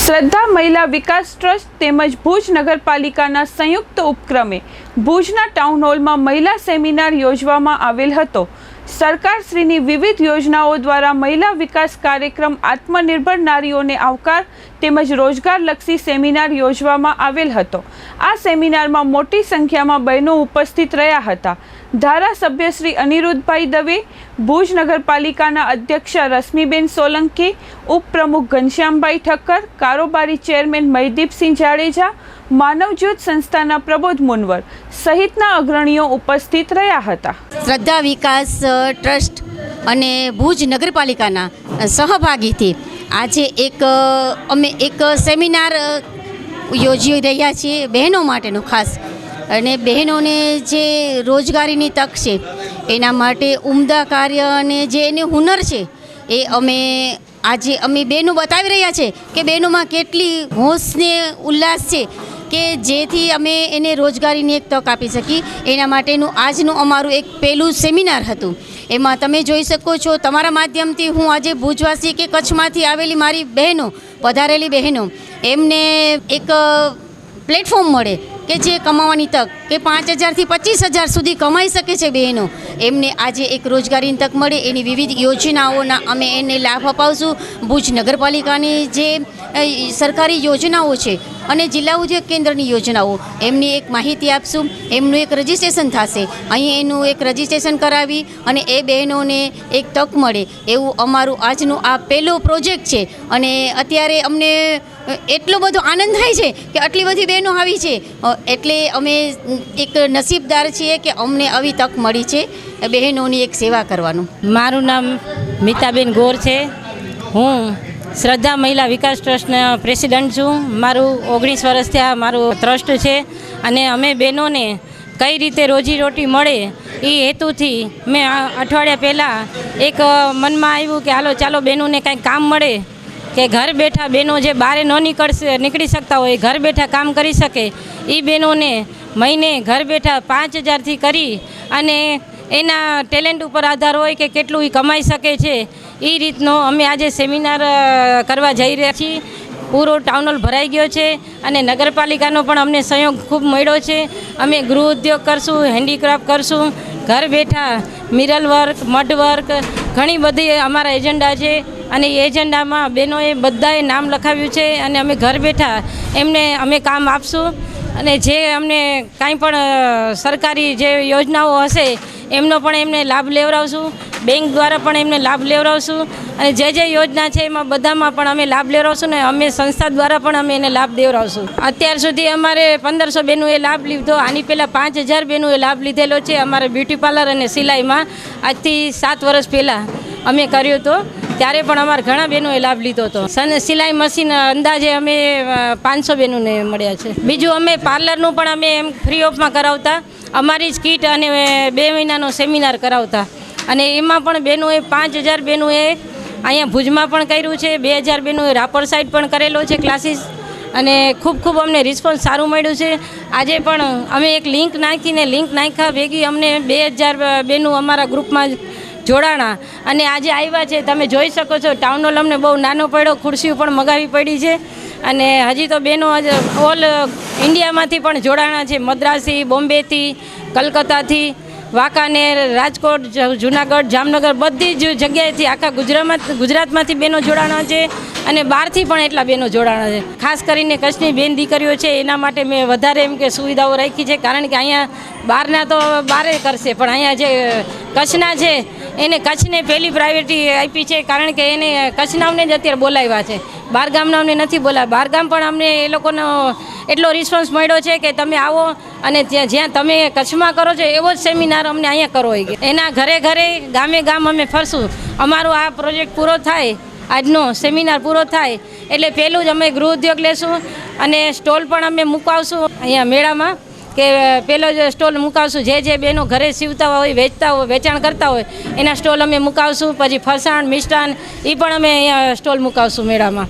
શ્રદ્ધા મહિલા વિકાસ ટ્રસ્ટ તેમજ ભુજ નગરપાલિકાના સંયુક્ત ઉપક્રમે ભુજના ટાઉન હોલમાં મહિલા સેમિનાર યોજવામાં આવેલ હતો. સરકારશ્રીની વિવિધ યોજનાઓ દ્વારા મહિલા વિકાસ કાર્યક્રમ આત્મનિર્ભર નારીઓને આવકાર તેમજ રોજગારલક્ષી સેમિનાર યોજવામાં આવેલ હતો. આ સેમિનારમાં મોટી સંખ્યામાં બહેનો ઉપસ્થિત રહ્યા હતા. ધારાસભ્ય શ્રી અનિરુદ્ધભાઈ દવે, ભુજ નગરપાલિકાના અધ્યક્ષ રશ્મિબેન સોલંકી, ઉપપ્રમુખ ઘનશ્યામભાઈ ઠક્કર, કારોબારી ચેરમેન મહીદીપસિંહ જાડેજા, માનવજ્યોત સંસ્થાના પ્રબોધ મુનવર સહિતના અગ્રણીઓ ઉપસ્થિત રહ્યા હતા. શ્રદ્ધા વિકાસ ટ્રસ્ટ અને ભુજ નગરપાલિકાના સહભાગીથી આજે એક અમે એક સેમિનાર યોજી રહ્યા છીએ બહેનો માટેનું ખાસ અને બહેનોને જે રોજગારીની તક છે, એના માટે ઉમદા કાર્ય અને જે એને હુનર છે, એ અમે આજે અમે બહેનો બતાવી રહ્યા છે કે બહેનોમાં કેટલી હોંશને ઉલ્લાસ છે કે જેથી અમે એને રોજગારીની એક તક આપી શકી એના માટેનું આજનું અમારું એક પહેલું સેમિનાર હતું. એમાં તમે જોઈ શકો છો, તમારા માધ્યમથી હું આજે ભુજવાસી કે કચ્છમાંથી આવેલી મારી બહેનો, પધારેલી બહેનો, એમને એક પ્લેટફોર્મ મળે. કે જે કમાવાની તક કે પાંચ હજારથી પચીસ હજાર સુધી કમાઈ શકે છે બહેનો. એમને આજે એક રોજગારીની તક મળે એની વિવિધ યોજનાઓના અમે એને લાભ અપાવશું. ભુજ નગરપાલિકાની જે સરકારી યોજનાઓ છે અને જિલ્લા ઉદ્યોગ કેન્દ્રની યોજનાઓ. એમની એક માહિતી આપશું. એમનું એક રજિસ્ટ્રેશન થશે. અહીં એનું એક રજિસ્ટ્રેશન કરાવી અને એ બહેનોને એક તક મળે. એવું અમારું આજનું આ પહેલો પ્રોજેક્ટ છે. અને અત્યારે અમને એટલો બધો આનંદ થાય છે કે આટલી બધી બહેનો આવી છે. એટલે અમે એક નસીબદાર છીએ કે અમને આવી તક મળી છે બહેનોની એક સેવા કરવાનું. મારું નામ મિતાબેન ગોર છે. હું શ્રદ્ધા મહિલા વિકાસ ટ્રસ્ટના પ્રેસિડન્ટ છું. મારું ઓગણીસ વર્ષથી આ મારું ટ્રસ્ટ છે અને અમે બહેનોને કઈ રીતે રોજીરોટી મળે એ હેતુથી મેં અઠવાડિયા પહેલાં એક મનમાં આવ્યું કે હાલો, ચાલો બહેનોને કાંઈક કામ મળે કે ઘર બેઠા બહેનો જે બહાર ન નીકળશે, નીકળી શકતા હોય, ઘર બેઠા કામ કરી શકે એ બહેનોને મહિને ઘર બેઠા પાંચ હજારથી કરી અને એના ટેલેન્ટ ઉપર આધાર હોય કે કેટલું એ કમાઈ શકે છે એ રીતનો અમે આજે સેમિનાર કરવા જઈ રહ્યા છીએ. પૂરો ટાઉન હોલ ભરાઈ ગયો છે અને નગરપાલિકાનો પણ અમને સહયોગ ખૂબ મળ્યો છે. અમે ગૃહ ઉદ્યોગ કરશું હેન્ડીક્રાફ્ટ કરશું, ઘર બેઠા મિરલ વર્ક મડ વર્ક ઘણી બધી અમારા એજન્ડા છે. અને એ એજન્ડામાં બહેનોએ બધાએ નામ લખાવ્યું છે અને અમે ઘર બેઠા એમને અમે કામ આપશું. અને જે અમને કાંઈ પણ સરકારી જે યોજનાઓ હશે એમનો પણ એમને લાભ લેવડાવશું. બેંક દ્વારા પણ એમને લાભ લેવડાવશું. અને જે જે યોજના છે એમાં બધામાં પણ અમે લાભ લેવડાવશું ને અમે સંસ્થા દ્વારા પણ અમે એને લાભ દેવડાવશું. અત્યાર સુધી અમારે પંદરસો બહેનોએ લાભ લીધો. આની પહેલાં પાંચ હજાર બહેનોએ લાભ લીધેલો છે અમારે બ્યુટી પાર્લર અને સિલાઈમાં. આજથી સાત વર્ષ પહેલાં અમે કર્યું હતો ત્યારે પણ અમારે ઘણા બહેનોએ લાભ લીધો હતો. અને સિલાઈ મશીન અંદાજે અમે પાંચસો બહેનોને મળ્યા છે. બીજું અમે પાર્લરનું પણ અમે એમ ફ્રી ઓફમાં કરાવતા. અમારી જ કીટ અને બે મહિનાનો સેમિનાર કરાવતા. અને એમાં પણ બહેનોએ, પાંચ હજાર બહેનોએ અહીંયા ભુજમાં પણ કર્યું છે. બે હજાર બહેનોએ રાપર સાઈડ પણ કરેલો છે ક્લાસીસ અને ખૂબ ખૂબ અમને રિસ્પોન્સ સારું મળ્યું છે. આજે પણ અમે એક લિંક નાખીને લિંક નાખ્યા ભેગી અમને બે હજાર બેનું અમારા ગ્રુપમાં જોડાણા. અને આજે આવ્યા છે, તમે જોઈ શકો છો ટાઉન હોલ અમને બહુ નાનો પડ્યો, ખુરશીઓ પણ મગાવી પડી છે. અને હજી તો બહેનો ઓલ ઇન્ડિયામાંથી પણ જોડાણા છે, મદ્રાસી, બોમ્બેથી, કલકત્તાથી, વાંકાનેર, રાજકોટ જુનાગઢ, જામનગર, બધી જ જગ્યાએથી આખા ગુજરાત ગુજરાતમાંથી બહેનો જોડાણા છે અને બહારથી પણ એટલા બહેનો જોડાણા છે. ખાસ કરીને કચ્છની બેન દીકરીઓ છે, એના માટે મેં વધારે એમ કે સુવિધાઓ રાખી છે, કારણ કે અહીંયા બહારના તો બારે કરશે, પણ અહીંયા જે કચ્છના છે એને કચ્છને પહેલી પ્રાયોરિટી આપી છે કારણ કે એને કચ્છનામને જ અત્યારે બોલાવ્યા છે. બહાર ગામના અમને નથી બોલાવ્યા બહાર ગામ પણ અમને એ લોકોનો એટલો રિસ્પોન્સ મળ્યો છે કે તમે આવો અને ત્યાં જ્યાં તમે કચ્છમાં કરો છો એવો જ સેમિનાર અમને અહીંયા કરવો હોય. એના ઘરે ઘરે ગામે ગામ અમે ફરશું. અમારો આ પ્રોજેક્ટ પૂરો થાય, આજનો સેમિનાર પૂરો થાય, એટલે પહેલું જ અમે ગૃહ ઉદ્યોગ લેશું અને સ્ટોલ પણ અમે મુકાવશું અહીંયા મેળામાં. કે પેલો જે સ્ટોલ મુકાવશું, જે જે બહેનો ઘરે સીવતા હોય, વેચતા હોય, વેચાણ કરતા હોય, એના સ્ટોલ અમે મુકાવશું. પછી ફરસાણ, મિષ્ટાન એ પણ અમે અહીંયા સ્ટોલ મુકાવશું મેળામાં.